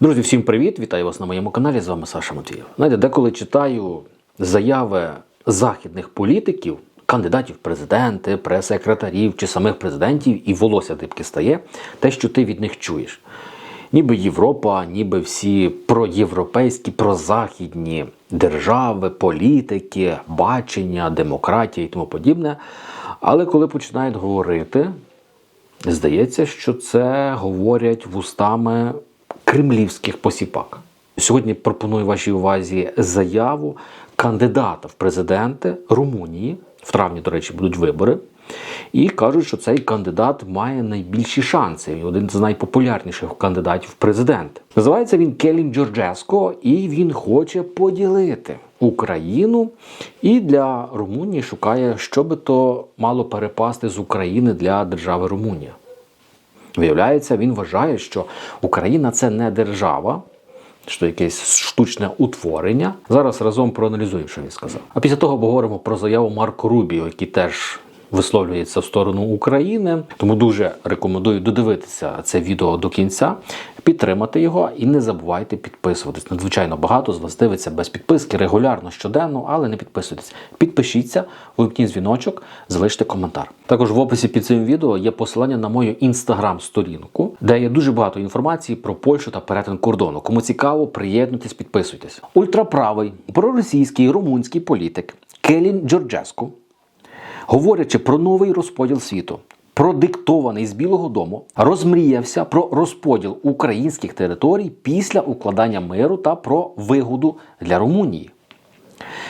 Друзі, всім привіт! Вітаю вас на моєму каналі. З вами Саша Матвієв. Знаєте, деколи читаю заяви західних політиків, кандидатів в президенти, прес-секретарів чи самих президентів, і волосся дибки стає те, що ти від них чуєш. Ніби Європа, ніби всі проєвропейські, прозахідні держави, політики, бачення, демократія і тому подібне. Але коли починають говорити, Здається, що це говорять вустами кремлівських посіпак. Сьогодні пропоную вашій увазі заяву кандидата в президенти Румунії. В травні, до речі, будуть вибори. І кажуть, що цей кандидат має найбільші шанси. Він один з найпопулярніших кандидатів в президенти. Називається він Келін Джорджеско, і він хоче поділити Україну і для Румунії шукає, що би то мало перепасти з України для держави Румунія. Виявляється, він вважає, що Україна це не держава, що якесь штучне утворення. Зараз разом проаналізуємо, що він сказав. А після того поговоримо про заяву Марко Рубіо, який теж висловлюється в сторону України. Тому дуже рекомендую додивитися це відео до кінця, підтримати його і не забувайте підписуватись. Надзвичайно багато з вас дивиться без підписки регулярно щоденно, але не підписуйтесь. Підпишіться, вимкніть дзвіночок, залиште коментар. Також в описі під цим відео є посилання на мою інстаграм-сторінку, де є дуже багато інформації про Польщу та перетин кордону. Кому цікаво, приєднуйтесь, підписуйтесь. Ультраправий, проросійський румунський політик Келін Джорджеску говорячи про новий розподіл світу, продиктований з Білого Дому, розмріявся про розподіл українських територій після укладання миру та про вигоду для Румунії.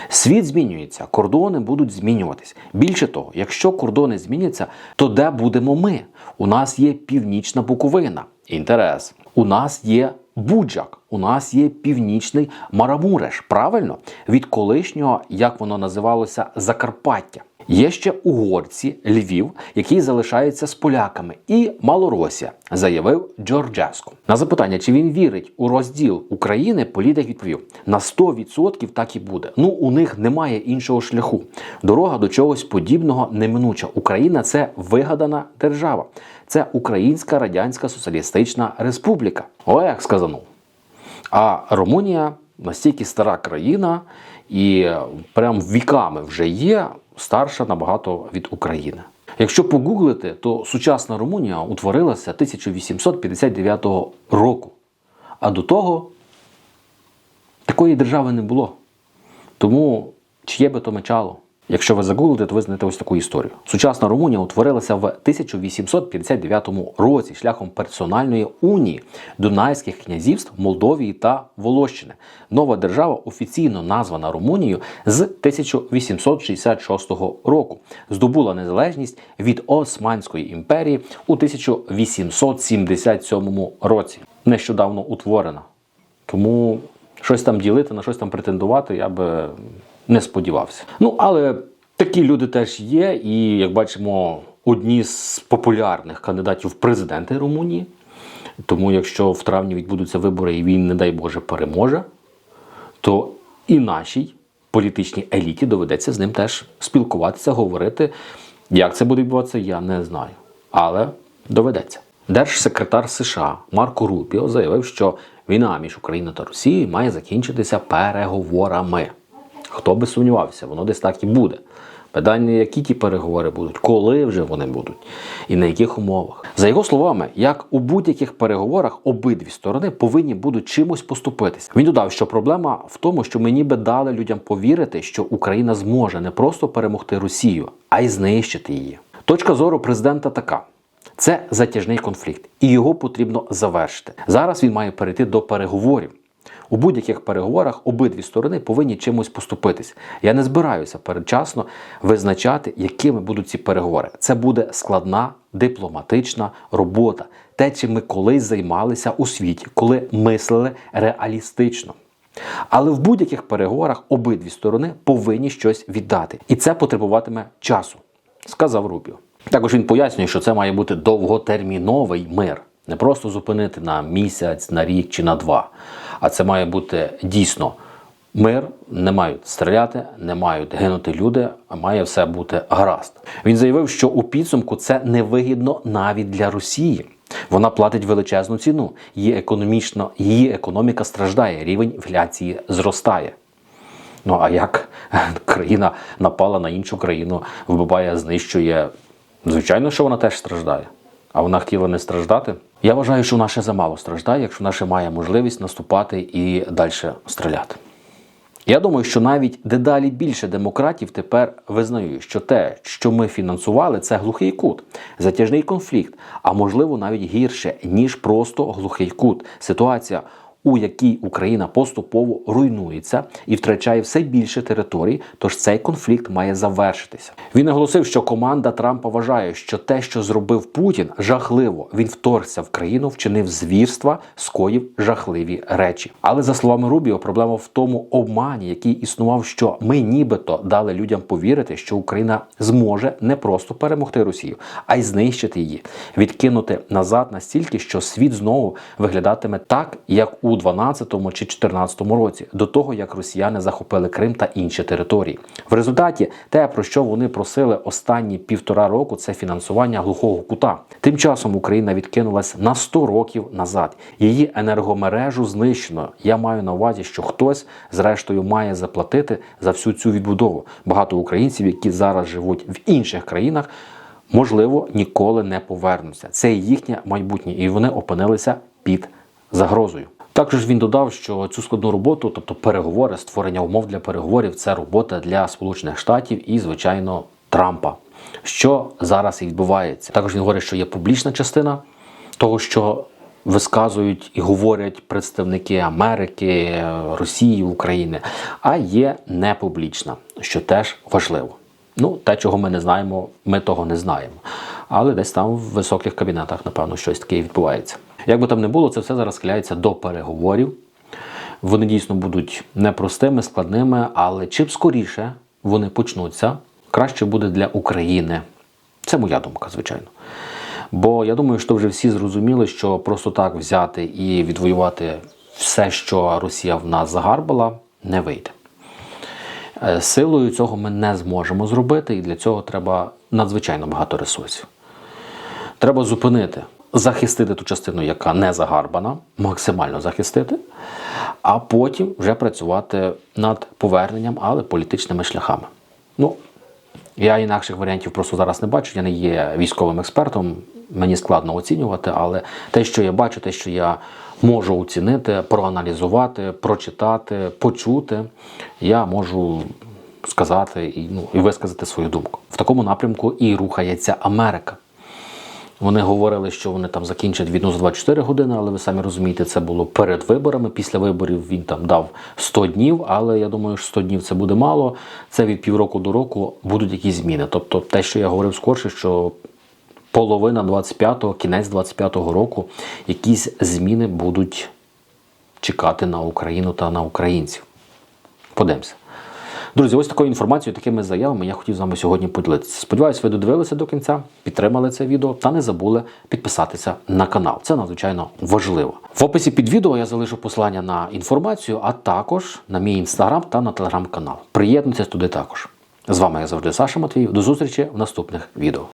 Світ змінюється, кордони будуть змінюватись. Більше того, якщо кордони зміняться, то де будемо ми? У нас є північна Буковина. Інтерес. У нас є Буджак, у нас є північний Марамуреш. Правильно? Від колишнього, як воно називалося, Закарпаття. Є ще угорці, Львів, який залишається з поляками, і Малоросія, заявив Джорджеско. На запитання, чи він вірить у розділ України, політик відповів: на 100% так і буде. Ну у них немає іншого шляху. Дорога до чогось подібного неминуча. Україна це вигадана держава. Це Українська Радянська Соціалістична Республіка. О, як сказано. А Румунія настільки стара країна і прям віками вже є старша набагато від України. Якщо погуглити, то сучасна Румунія утворилася 1859 року. А до того такої держави не було. Тому чиє би то мечало? Якщо ви загуглите, то ви знаєте ось таку історію. Сучасна Румунія утворилася в 1859 році шляхом персональної унії Дунайських князівств Молдовії та Волощини. Нова держава офіційно названа Румунією з 1866 року. Здобула незалежність від Османської імперії у 1877 році. Нещодавно утворена. Тому щось там ділити, на щось там претендувати, я би не сподівався. Ну, але такі люди теж є, і як бачимо, одні з популярних кандидатів в президенти Румунії. Тому, якщо в травні відбудуться вибори і він, не дай Боже, переможе, то і нашій політичній еліті доведеться з ним теж спілкуватися, говорити. Як це буде відбуватися, я не знаю. Але доведеться. Держсекретар США Марко Рубіо заявив, що війна між Україною та Росією має закінчитися переговорами. Хто би сумнівався, воно десь так і буде. Питання, які ті переговори будуть, коли вже вони будуть, і на яких умовах. За його словами, як у будь-яких переговорах обидві сторони повинні будуть чимось поступитись. Він додав, що проблема в тому, що ми ніби дали людям повірити, що Україна зможе не просто перемогти Росію, а й знищити її. Точка зору президента така. Це затяжний конфлікт, і його потрібно завершити. Зараз він має перейти до переговорів. У будь-яких переговорах обидві сторони повинні чимось поступитись. Я не збираюся передчасно визначати, якими будуть ці переговори. Це буде складна дипломатична робота, те, чим ми колись займалися у світі, коли мислили реалістично. Але в будь-яких переговорах обидві сторони повинні щось віддати, і це потребуватиме часу, сказав Рубіо. Також він пояснює, що це має бути довготерміновий мир, не просто зупинити на місяць, на рік чи на два. А це має бути дійсно мир, не мають стріляти, не мають гинути люди, а має все бути гаразд. Він заявив, що у підсумку це невигідно навіть для Росії. Вона платить величезну ціну. Її економічно, її економіка страждає, рівень інфляції зростає. Ну а як країна напала на іншу країну, вбиває, знищує? Звичайно, що вона теж страждає. А вона хотіла не страждати. Я вважаю, що вона ще замало страждає, якщо вона ще має можливість наступати і далі стріляти. Я думаю, що навіть дедалі більше демократів тепер визнають, що те, що ми фінансували, це глухий кут, затяжний конфлікт, а можливо навіть гірше, ніж просто глухий кут. Ситуація, у якій Україна поступово руйнується і втрачає все більше територій, тож цей конфлікт має завершитися. Він наголосив, що команда Трампа вважає, що те, що зробив Путін, жахливо. Він вторгся в країну, вчинив звірства, скоїв жахливі речі. Але за словами Рубіо, проблема в тому обмані, який існував, що ми нібито дали людям повірити, що Україна зможе не просто перемогти Росію, а й знищити її, відкинути назад настільки, що світ знову виглядатиме так, як у 12 чи 14 році, до того як росіяни захопили Крим та інші території. В результаті те, про що вони просили останні півтора року, це фінансування глухого кута. Тим часом Україна відкинулась на 100 років назад. Її енергомережу знищено. Я маю на увазі, що хтось, зрештою, має заплатити за всю цю відбудову. Багато українців, які зараз живуть в інших країнах. Можливо, ніколи не повернуться. Це їхнє майбутнє, і вони опинилися під загрозою. Також він додав, що цю складну роботу, тобто переговори, створення умов для переговорів, це робота для Сполучених Штатів і, звичайно, Трампа. Що зараз і відбувається. Також він говорить, що є публічна частина того, що висказують і говорять представники Америки, Росії, України, а є непублічна, що теж важливо. Ну, те, чого ми не знаємо, ми того не знаємо. Але десь там в високих кабінетах, напевно, щось таке відбувається. Як би там не було, це все зараз схиляється до переговорів. Вони дійсно будуть непростими, складними, але чим скоріше вони почнуться, краще буде для України. Це моя думка, звичайно. Бо я думаю, що вже всі зрозуміли, що просто так взяти і відвоювати все, що Росія в нас загарбала, не вийде. Е, Силою цього ми не зможемо зробити, і для цього треба надзвичайно багато ресурсів. Треба зупинити, захистити ту частину, яка не загарбана, максимально захистити, а потім вже працювати над поверненням, але політичними шляхами. Ну, я інакших варіантів просто зараз не бачу. Я не є військовим експертом, мені складно оцінювати, але те, що я бачу, те, що я можу оцінити, проаналізувати, прочитати, почути, я можу сказати і, ну, і висказати свою думку. В такому напрямку і рухається Америка. Вони говорили, що вони там закінчать війну за 24 години, але ви самі розумієте, це було перед виборами. Після виборів він там дав 100 днів, але я думаю, що 100 днів це буде мало. Це від півроку до року будуть якісь зміни. Тобто, те, що я говорив скорше, що половина 25-го, кінець 25-го року, якісь зміни будуть чекати на Україну та на українців. Подивимося. Друзі, ось такою інформацією, такими заявами я хотів з вами сьогодні поділитися. Сподіваюсь, ви додивилися до кінця, підтримали це відео та не забули підписатися на канал. Це надзвичайно важливо. В описі під відео я залишу посилання на інформацію, а також на мій інстаграм та на телеграм-канал. Приєднуйтесь туди також. З вами я завжди Саша Матвіїв. До зустрічі в наступних відео.